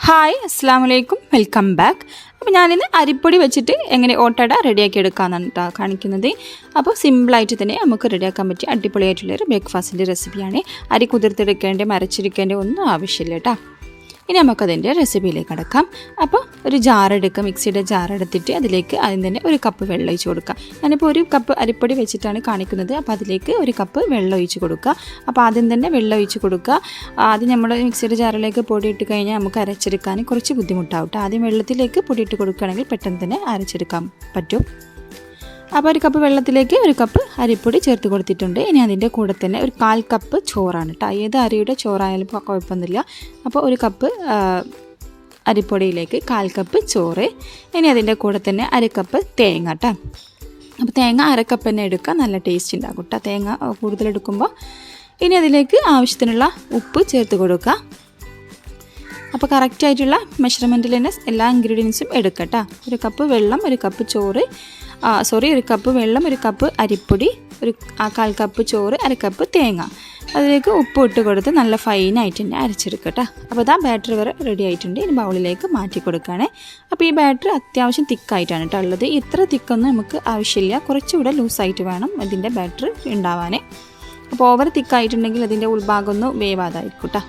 Hi അസ്സാം വലൈക്കും welcome back അപ്പോൾ ഞാനിന്ന് അരിപ്പൊടി വെച്ചിട്ട് എങ്ങനെ ഓട്ടട റെഡിയാക്കി എടുക്കാമെന്നാണ് കേട്ടോ കാണിക്കുന്നത്. അപ്പോൾ സിമ്പിളായിട്ട് തന്നെ നമുക്ക് റെഡിയാക്കാൻ പറ്റിയ അടിപൊളിയായിട്ടുള്ളൊരു ബ്രേക്ക്ഫാസ്റ്റിന്റെ റെസിപ്പിയാണ് അരി കുതിർത്തെടുക്കേണ്ട മരച്ചെടുക്കേണ്ട ഒന്നും ആവശ്യമില്ല കേട്ടോ ഇനി നമുക്കതിന്റെ റെസിപ്പിയിലേക്ക് കടക്കാം. അപ്പോൾ ഒരു ജാർ എടുക്കുക മിക്സിയുടെ ജാറെടുത്തിട്ട് അതിലേക്ക് ആദ്യം തന്നെ ഒരു കപ്പ് വെള്ളം ഒഴിച്ച് കൊടുക്കുക. ഞാനിപ്പോൾ ഒരു കപ്പ് അരിപ്പൊടി വെച്ചിട്ടാണ് കാണിക്കുന്നത്. അപ്പോൾ അതിലേക്ക് ഒരു കപ്പ് വെള്ളം ഒഴിച്ച് കൊടുക്കുക. അപ്പോൾ ആദ്യം തന്നെ വെള്ളം ഒഴിച്ച് കൊടുക്കുക. ആദ്യം നമ്മൾ മിക്സിയുടെ ജാറിലേക്ക് പൊടി ഇട്ട് കഴിഞ്ഞാൽ നമുക്ക് അരച്ചെടുക്കാൻ കുറച്ച് ബുദ്ധിമുട്ടാവും ആദ്യം വെള്ളത്തിലേക്ക് പൊടി ഇട്ട് കൊടുക്കുകയാണെങ്കിൽ പെട്ടെന്ന് തന്നെ അരച്ചെടുക്കാൻ പറ്റും. അപ്പോൾ ഒരു കപ്പ് വെള്ളത്തിലേക്ക് ഒരു കപ്പ് അരിപ്പൊടി ചേർത്ത് കൊടുത്തിട്ടുണ്ട്. ഇനി അതിന്റെ കൂടെ തന്നെ ഒരു കാൽ കപ്പ് ചോറാണ് കേട്ടോ ഏത് അരിയുടെ ചോറായാലും കുഴപ്പമൊന്നുമില്ല. അപ്പോൾ ഒരു കപ്പ് അരിപ്പൊടിയിലേക്ക് കാൽ കപ്പ് ചോറ്. ഇനി അതിന്റെ കൂടെ തന്നെ അരക്കപ്പ് കപ്പ് തേങ്ങ കേട്ടോ അപ്പോൾ തേങ്ങ അരക്കപ്പ് കപ്പ് തന്നെ എടുക്കുക നല്ല ടേസ്റ്റ് ഉണ്ടാകും കേട്ടോ തേങ്ങ കൂടുതലെടുക്കുമ്പോൾ ഇനി അതിലേക്ക് ആവശ്യത്തിനുള്ള ഉപ്പ് ചേർത്ത് കൊടുക്കുക. അപ്പോൾ കറക്റ്റായിട്ടുള്ള മെഷർമെന്റിൽ തന്നെ എല്ലാ ഇൻഗ്രീഡിയൻസും എടുക്കട്ടോ ഒരു കപ്പ് വെള്ളം ഒരു കപ്പ് ചോറ് സോറി ഒരു കപ്പ് വെള്ളം ഒരു കപ്പ് അരിപ്പൊടി ഒരു കാൽ കപ്പ് ചോറ് അര കപ്പ് തേങ്ങ. അതിലേക്ക് ഉപ്പ് ഇട്ട് കൊടുത്ത് നല്ല ഫൈനായിട്ട് തന്നെ അരച്ചെടുക്കട്ടോ. അപ്പോൾ ഇതാ ബാറ്റർ വരെ റെഡി ആയിട്ടുണ്ട്. ഇനി ബൗളിലേക്ക് മാറ്റി കൊടുക്കുകയാണേ അപ്പോൾ ഈ ബാറ്റർ അത്യാവശ്യം തിക്കായിട്ടാണ് കേട്ടോ ഉള്ളത്. ഇത്ര തിക്കൊന്നും നമുക്ക് ആവശ്യമില്ല. കുറച്ചുകൂടെ ലൂസായിട്ട് വേണം ഇതിന്റെ ബാറ്റർ ഉണ്ടാവാനേ. അപ്പോൾ ഓവർ തിക്കായിട്ടുണ്ടെങ്കിൽ അതിന്റെ ഉൾഭാഗം ഒന്ന് വേവാതായിരിക്കും കേട്ടോ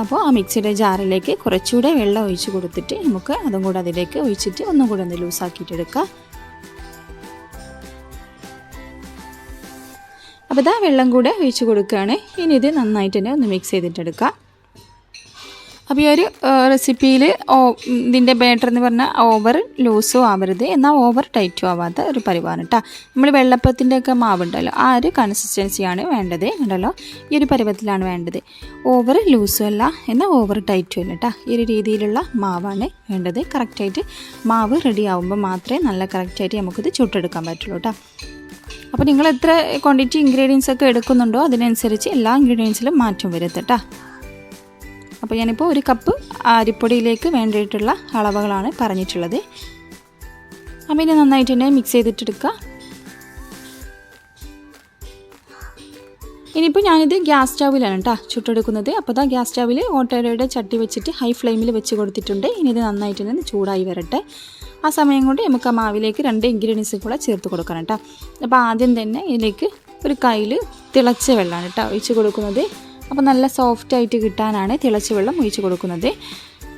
അപ്പോൾ ആ മിക്സിയുടെ ജാറിലേക്ക് കുറച്ചുകൂടെ വെള്ളം ഒഴിച്ച് കൊടുത്തിട്ട് നമുക്ക് അതും കൂടെ അതിലേക്ക് ഒഴിച്ചിട്ട് ഒന്നും കൂടെ ഒന്ന് ലൂസാക്കിയിട്ട് അപ്പോൾ ഇതാ വെള്ളം കൂടെ ഒഴിച്ച് കൊടുക്കുകയാണ്. ഇനി ഇത് നന്നായിട്ട് തന്നെ ഒന്ന് മിക്സ് ചെയ്തിട്ടെടുക്കാം. അപ്പോൾ ഈ ഒരു റെസിപ്പിയിൽ ഓ ഇതിന്റെ ബാറ്റർ എന്ന് പറഞ്ഞാൽ ഓവർ ലൂസും ആവരുത്. എന്നാൽ ഓവർ ടൈറ്റും ആവാത്ത ഒരു പരിവാണ് കേട്ടോ നമ്മൾ വെള്ളപ്പത്തിന്റെ ഒക്കെ മാവുണ്ടല്ലോ ആ ഒരു കൺസിസ്റ്റൻസിയാണ് വേണ്ടത്. ഉണ്ടല്ലോ ഈ ഒരു പരുവത്തിലാണ് വേണ്ടത്. ഓവർ ലൂസും അല്ല എന്നാൽ ഓവർ ടൈറ്റും അല്ല കേട്ടോ ഈ ഒരു രീതിയിലുള്ള മാവാണ് വേണ്ടത്. കറക്റ്റായിട്ട് മാവ് റെഡി ആവുമ്പോൾ മാത്രമേ നല്ല കറക്റ്റായിട്ട് നമുക്കിത് ചുട്ടെടുക്കാൻ പറ്റുള്ളൂ കേട്ടോ അപ്പോൾ നിങ്ങൾ എത്ര ക്വാണ്ടിറ്റി ഇൻഗ്രീഡിയൻസ് ഒക്കെ എടുക്കുന്നുണ്ടോ അതിനനുസരിച്ച് എല്ലാ ഇൻഗ്രീഡിയൻസിലും മാറ്റം വരുത്തട്ടാ അപ്പോൾ ഞാനിപ്പോൾ ഒരു കപ്പ് അരിപ്പൊടിയിലേക്ക് വേണ്ടിയിട്ടുള്ള അളവുകളാണ് പറഞ്ഞിട്ടുള്ളത്. അപ്പം ഇനി നന്നായിട്ട് തന്നെ മിക്സ് ചെയ്തിട്ടെടുക്കുക. ഇനിയിപ്പോൾ ഞാനിത് ഗ്യാസ് സ്റ്റൗവിലാണ് കേട്ടോ ചുട്ടെടുക്കുന്നത്. അപ്പോൾ ഇതാ ഗ്യാസ് സ്റ്റൗവിൽ ഓട്ടോയുടെ ചട്ടി വെച്ചിട്ട് ഹൈ ഫ്ലെയിമിൽ വെച്ച് കൊടുത്തിട്ടുണ്ട്. ഇനി ഇത് നന്നായിട്ട് തന്നെ ചൂടായി വരട്ടെ. ആ സമയം കൊണ്ട് നമുക്ക് ആ മാവിലേക്ക് രണ്ട് ഇൻഗ്രീഡിയൻസ് കൂടെ ചേർത്ത് കൊടുക്കണം കേട്ടോ അപ്പോൾ ആദ്യം തന്നെ ഇതിലേക്ക് ഒരു കയ്യിൽ തിളച്ച വെള്ളമാണ് കേട്ടോ ഒഴിച്ച് കൊടുക്കുന്നത്. അപ്പോൾ നല്ല സോഫ്റ്റ് ആയിട്ട് കിട്ടാനാണ് തിളച്ച വെള്ളം ഒഴിച്ച് കൊടുക്കുന്നത്.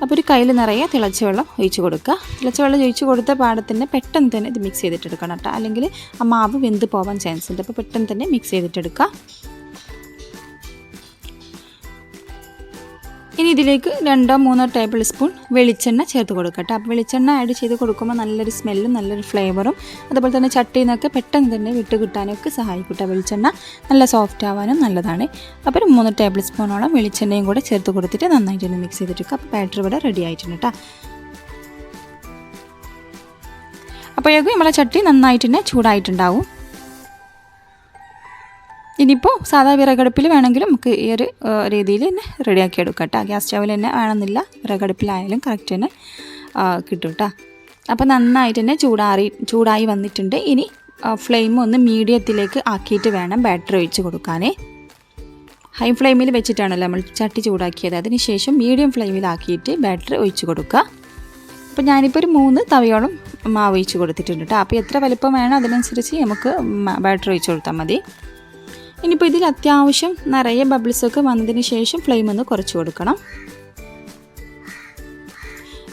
അപ്പോൾ ഒരു കയ്യിൽ നിറയെ തിളച്ച വെള്ളം ഒഴിച്ച് കൊടുക്കുക. തിളച്ച വെള്ളം ഒഴിച്ച് കൊടുത്ത പാടത്തന്നെ പെട്ടെന്ന് തന്നെ ഇത് മിക്സ് ചെയ്തിട്ടെടുക്കണം കേട്ടോ അല്ലെങ്കിൽ ആ മാവ് വെന്ത് പോകാൻ ചാൻസ് ഉണ്ട്. അപ്പോൾ പെട്ടെന്ന് തന്നെ മിക്സ് ചെയ്തിട്ടെടുക്കുക. ഇനി ഇതിലേക്ക് രണ്ടോ മൂന്നോ ടേബിൾ സ്പൂൺ വെളിച്ചെണ്ണ ചേർത്ത് കൊടുക്കട്ടെ. അപ്പോൾ വെളിച്ചെണ്ണ ആഡ് ചെയ്ത് കൊടുക്കുമ്പോൾ നല്ലൊരു സ്മെല്ലും നല്ലൊരു ഫ്ലേവറും അതുപോലെ തന്നെ ചട്ടിയിൽ നിന്നൊക്കെ പെട്ടെന്ന് തന്നെ വിട്ട് കിട്ടാനൊക്കെ സഹായിക്കട്ടെ കേട്ടോ വെളിച്ചെണ്ണ. നല്ല സോഫ്റ്റ് ആവാനും നല്ലതാണ്. അപ്പോൾ ഒരു മൂന്ന് ടേബിൾ സ്പൂണോളം വെളിച്ചെണ്ണയും കൂടെ ചേർത്ത് കൊടുത്തിട്ട് നന്നായിട്ട് തന്നെ മിക്സ് ചെയ്തിട്ട് അപ്പോൾ ബാറ്റർ ഇവിടെ റെഡി ആയിട്ടുണ്ട് കേട്ടോ അപ്പോഴേക്കും നമ്മളെ ചട്ടി നന്നായിട്ട് തന്നെ ചൂടായിട്ടുണ്ടാവും. ഇനിയിപ്പോൾ സാധാ വിറകടുപ്പിൽ വേണമെങ്കിലും നമുക്ക് ഈ ഒരു രീതിയിൽ തന്നെ റെഡിയാക്കി എടുക്കാം കേട്ടോ ഗ്യാസ് സ്റ്റവിൽ തന്നെ വേണമെന്നില്ല. വിറകടുപ്പിലായാലും കറക്റ്റ് തന്നെ കിട്ടും കേട്ടോ അപ്പോൾ നന്നായിട്ട് തന്നെ ചൂടാറി ചൂടായി വന്നിട്ടുണ്ട്. ഇനി ഫ്ലെയിം ഒന്ന് മീഡിയത്തിലേക്ക് ആക്കിയിട്ട് വേണം ബാറ്ററി ഒഴിച്ച് കൊടുക്കാനേ. ഹൈ ഫ്ലെയിമിൽ വെച്ചിട്ടാണല്ലോ നമ്മൾ ചട്ടി ചൂടാക്കിയത്. അതിന് ശേഷം മീഡിയം ഫ്ലെയിമിലാക്കിയിട്ട് ബാറ്ററി ഒഴിച്ച് കൊടുക്കുക. അപ്പോൾ ഞാനിപ്പോൾ ഒരു മൂന്ന് തവയോളം മാവ് ഒഴിച്ച് കൊടുത്തിട്ടുണ്ട് കേട്ടോ അപ്പോൾ എത്ര വലിപ്പം വേണം അതിനനുസരിച്ച് നമുക്ക് ബാറ്ററി ഒഴിച്ച് കൊടുത്താൽ മതി. ഇനിയിപ്പോൾ ഇതിൽ അത്യാവശ്യം നിറയെ ബബിൾസൊക്കെ വന്നതിന് ശേഷം ഫ്ലെയിം ഒന്ന് കുറച്ച് കൊടുക്കണം.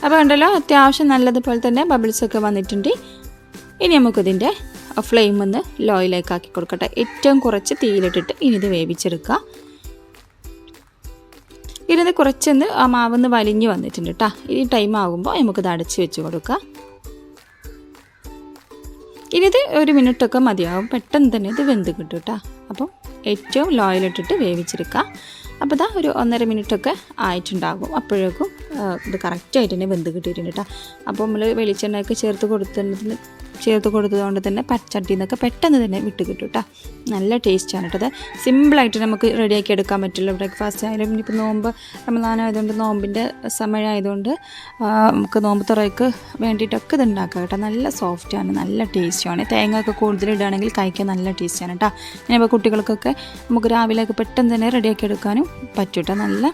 അപ്പോൾ ഉണ്ടല്ലോ അത്യാവശ്യം നല്ലതുപോലെ തന്നെ ബബിൾസൊക്കെ വന്നിട്ടുണ്ട്. ഇനി നമുക്കിതിന്റെ ഫ്ലെയിം ഒന്ന് ലോയിലേക്ക് ആക്കി കൊടുക്കട്ടെ. ഏറ്റവും കുറച്ച് തീയിലിട്ടിട്ട് ഇനി ഇത് വേവിച്ചെടുക്കുക. ഇരുന്ന് കുറച്ചൊന്ന് ആ മാവൊന്ന് വലിഞ്ഞ് വന്നിട്ടുണ്ട് കേട്ടോ ഈ ടൈം ആകുമ്പോൾ നമുക്കിത് അടച്ച് വെച്ച് കൊടുക്കാം ഇനിയിത് ഒരു മിനിറ്റൊക്കെ മതിയാവും. പെട്ടെന്ന് തന്നെ ഇത് വെന്ത് കിട്ടും കേട്ടോ അപ്പം ഏറ്റവും ലോയിലിട്ടിട്ട് വേവിച്ചെടുക്കുക അപ്പോൾ ഇതാ ഒരു ഒന്നര മിനിറ്റൊക്കെ ആയിട്ടുണ്ടാകും. അപ്പോഴേക്കും ഇത് കറക്റ്റായിട്ട് തന്നെ വെന്ത് കിട്ടിയിട്ടുണ്ട് കേട്ടോ അപ്പോൾ നമ്മൾ വെളിച്ചെണ്ണയൊക്കെ ചേർത്ത് കൊടുത്തതിന് ചേർത്ത് കൊടുത്തതുകൊണ്ട് തന്നെ പച്ചട്ടി നിന്നൊക്കെ പെട്ടെന്ന് തന്നെ വിട്ട് കിട്ടും കേട്ടോ നല്ല ടേസ്റ്റാണ് കേട്ടോ അത്. സിമ്പിളായിട്ട് നമുക്ക് റെഡിയാക്കി എടുക്കാൻ പറ്റുള്ളൂ ബ്രേക്ക്ഫാസ്റ്റ് ആയാലും ഇനിയിപ്പോൾ നോമ്പ് റമദാനായതുകൊണ്ട് നോമ്പിന്റെ സമയമായതുകൊണ്ട് നമുക്ക് നോമ്പ് തുറയ്ക്ക് വേണ്ടിയിട്ടൊക്കെ ഇത് ഉണ്ടാക്കാം കേട്ടോ നല്ല സോഫ്റ്റാണ് നല്ല ടേസ്റ്റുമാണ് തേങ്ങ ഒക്കെ കൂടുതൽ ഇടുകയാണെങ്കിൽ കഴിക്കാൻ നല്ല ടേസ്റ്റാണ് കേട്ടോ ഇനിയിപ്പോൾ കുട്ടികൾക്കൊക്കെ നമുക്ക് രാവിലെയൊക്കെ പെട്ടെന്ന് തന്നെ റെഡിയാക്കി എടുക്കാനും പറ്റും കേട്ടോ നല്ല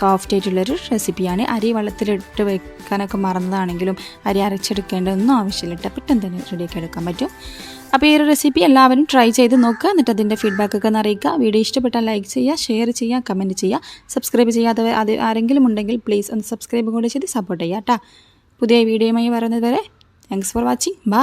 സോഫ്റ്റ് ആയിട്ടുള്ളൊരു റെസിപ്പിയാണ് അരി വെള്ളത്തിലിട്ട് വെക്കാനൊക്കെ മറന്നതാണെങ്കിലും അരി അരച്ചെടുക്കേണ്ടതൊന്നും ആവശ്യമില്ല. പെട്ടെന്ന് തന്നെ റെഡിയാക്കി എടുക്കാൻ പറ്റും. അപ്പോൾ ഈ ഒരു റെസിപ്പി എല്ലാവരും ട്രൈ ചെയ്ത് നോക്കുക. എന്നിട്ട് അതിന്റെ ഫീഡ്ബാക്കൊക്കെ ഒന്ന് അറിയിക്കുക. വീഡിയോ ഇഷ്ടപ്പെട്ടാൽ ലൈക്ക് ചെയ്യുക ഷെയർ ചെയ്യുക കമന്റ് ചെയ്യുക. സബ്സ്ക്രൈബ് ചെയ്യാതെ അത് ആരെങ്കിലും ഉണ്ടെങ്കിൽ പ്ലീസ് ഒന്ന് സബ്സ്ക്രൈബ് കൂടെ ചെയ്ത് സപ്പോർട്ട് ചെയ്യുക കേട്ടോ പുതിയ വീഡിയോയുമായി വരുന്നത് വരെ താങ്ക്സ് ഫോർ വാച്ചിങ് ബൈ